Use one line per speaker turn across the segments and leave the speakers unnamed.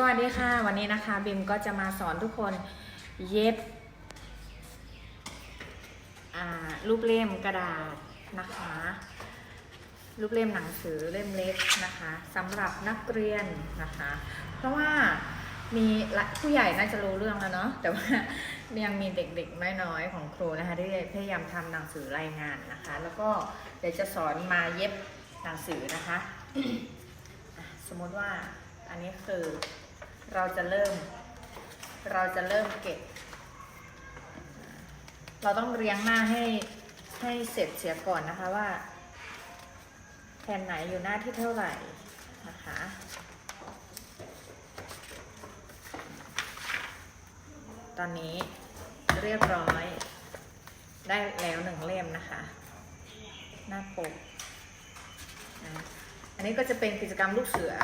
สวัสดีค่ะวันนี้นะคะบิมก็จะมาสอนทุกคนเย็บรูปเล่มกระดาษนะคะ รูปเล่มหนังสือเล่มเล็กนะคะสำหรับนักเรียนนะคะ เพราะว่ามีผู้ใหญ่น่าจะรู้เรื่องแล้วเนาะแต่ว่ายังมีเด็กๆน้อยๆของครูนะคะที่พยายามทำหนังสือรายงานนะคะ แล้วก็เดี๋ยวจะสอนมาเย็บหนังสือนะคะอะสมมติว่าอันนี้คือ เราจะเริ่ม เราจะเริ่มเก็บ เราต้องเรียงหน้าให้ให้เสร็จเสียก่อนนะคะว่า แผ่นไหนอยู่หน้าที่เท่าไหร่นะคะตอนนี้เรียบร้อย ได้แล้วหนึ่งเล่มนะคะ หน้าปกอะ อันนี้ก็จะเป็นกิจกรรมลูกเสือ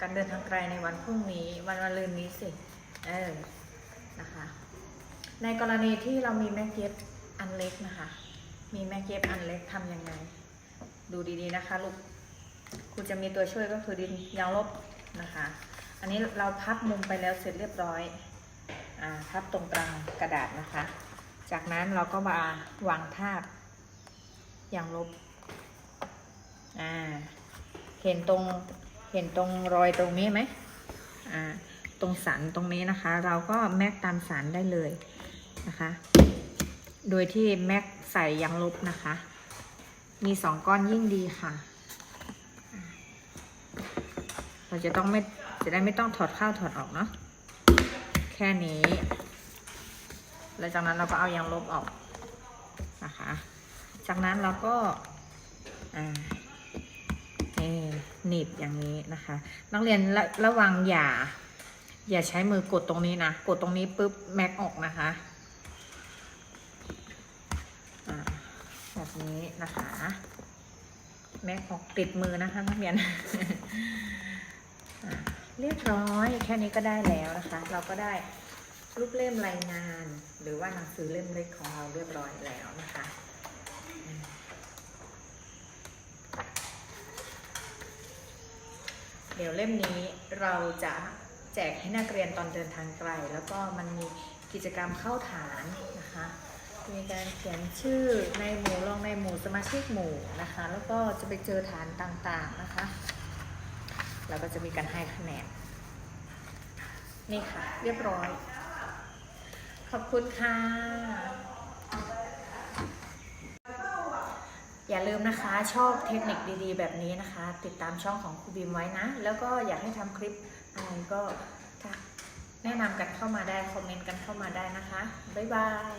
การเดินทางไกลในวันพรุ่งนี้ วันวันลืนนี้สิเออนะคะในกรณีที่เรามีแม่เย็บอันเล็กนะคะ มีแม่เย็บอันเล็กทำยังไง ดูดีๆนะคะลูกครูจะมีตัวช่วยก็คือดินยางลบนะคะ อันนี้เราพับมุมไปแล้วเสร็จเรียบร้อยอ่าพับตรงกลางกระดาษนะคะ จากนั้นเราก็มาวางทาบยางลบอ่า เห็นตรงเห็นตรงรอยตรงนี้ไหมอ่าตรงสันตรงนี้นะคะ เราก็แม็กตามสันได้เลยนะคะ โดยที่แม็กใส่ยางลบนะคะ มีสองก้อนยิ่งดีค่ะ เราจะต้องไม่จะได้ไม่ต้องถอดเข้าถอดออกเนาะแค่นี้ แล้วจากนั้นเราก็เอายางลบออกนะคะ จากนั้นเราก็อ่า นี่หนีบอย่างนี้นะคะ นักเรียนระระวังอย่า อย่าใช้มือกดตรงนี้นะ กดตรงนี้ปุ๊บแม็กออกนะคะแบบนี้นะคะ แม็กออกติดมือนะคะนักเรียนเรียบร้อยแค่นี้ก็ได้แล้วนะคะ เราก็ได้รูปเล่มรายงาน หรือว่าหนังสือเล่มเล็กของเราเรียบร้อยแล้วนะคะ ดี๋ยวเล่มนี้เราจะแจกให้นักเรียนตอนเดินทางไกล แล้วก็มันมีกิจกรรมเข้าฐานนะคะ มีการเขียนชื่อในหมู่ลงในหมู่สมาชิกหมู่นะคะ แล้วก็จะไปเจอฐานต่างๆนะคะ แล้วก็จะมีการให้คะแนนนี่ค่ะ เรียบร้อย ขอบคุณค่ะ อย่าลืมนะคะชอบเทคนิคดีๆ แบบนี้นะคะ ติดตามช่องของครูบีมไว้นะ แล้วก็อยากให้ทำคลิปอะไรก็แนะนำกันเข้ามาได้ คอมเมนต์กันเข้ามาได้นะคะ บ๊ายบาย